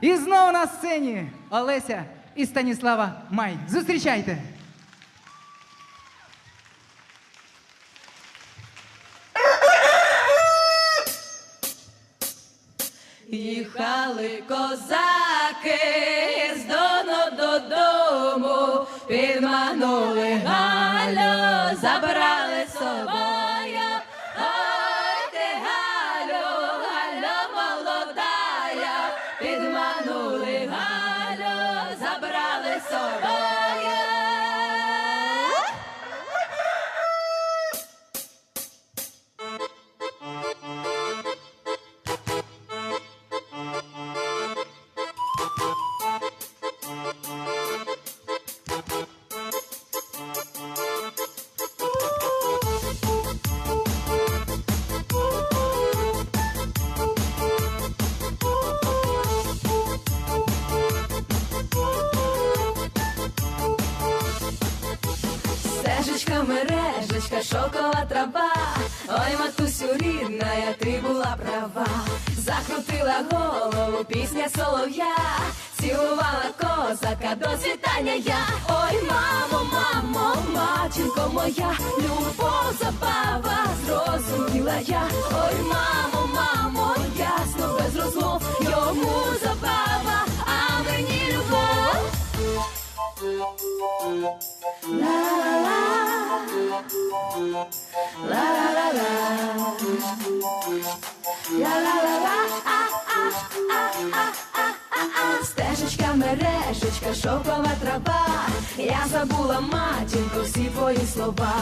І знову на сцені Олеся і Станіслава Май. Зустрічайте! Їхали козаки з дону додому, підманули Галю, забрали собою. Забрали собою. Стежечка, мережечка, шокова трава. Ой, матусю рідна, я ти була права. Закрутила голову, пісня солов'я, цілувала козака до світання я. Ой, мамо, мамо, матінко моя, любов забава, зрозуміла я. Ой, мамо, мамо, ясно без розмов, йому забава, а мені любов. Ла-ла-ла. Ла-ла-ла-ла. Ла-ла-ла-ла. А-а-а-а-а-а. Стежечка, мережечка, шовкова трава. Я забула матінку всі твої слова.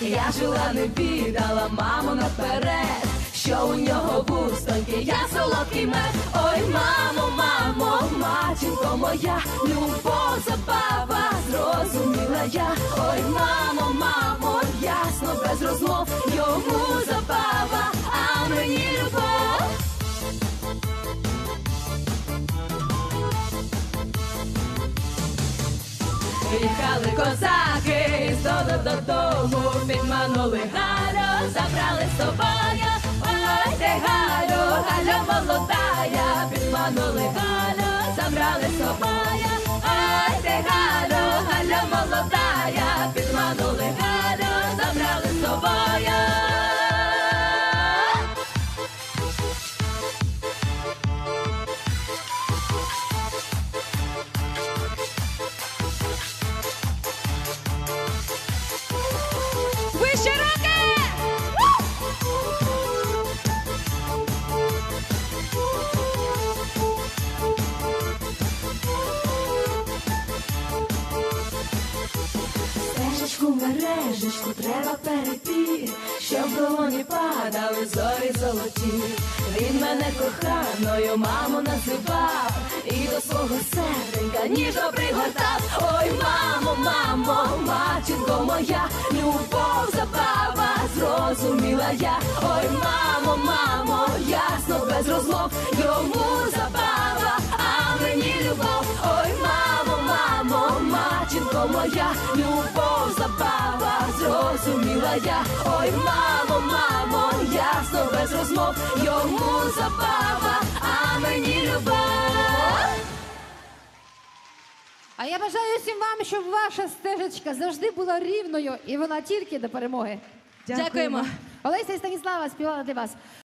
Я жила, не віддала маму наперед. Що у нього вустоньки, я солодкий мед. Ой, мамо, мамо, матінко моя, любов забава, зрозуміла я. Ой, мамо, мамо, без розмов, йому забава, а мені любов. Їхали козаки Стежечку, мережечку треба перейти, щоб долоні падали зорі золоті. Він мене коханою маму називав і до свого серденька ніжно пригортав. Ой, мамо, мамо, матінко моя, любов забава, зрозуміла я. Ой, мамо, мамо, ясно без розмов, йому забава, а мені любов. Моя, любов забава, зрозуміла я. Ой, мамо, мамо, ясно без розмов, йому забава, а мені любов. А я бажаю всім вам, щоб ваша стежечка завжди була рівною, і вона тільки до перемоги. Дякуємо. Олеся і Станіслава співала для вас.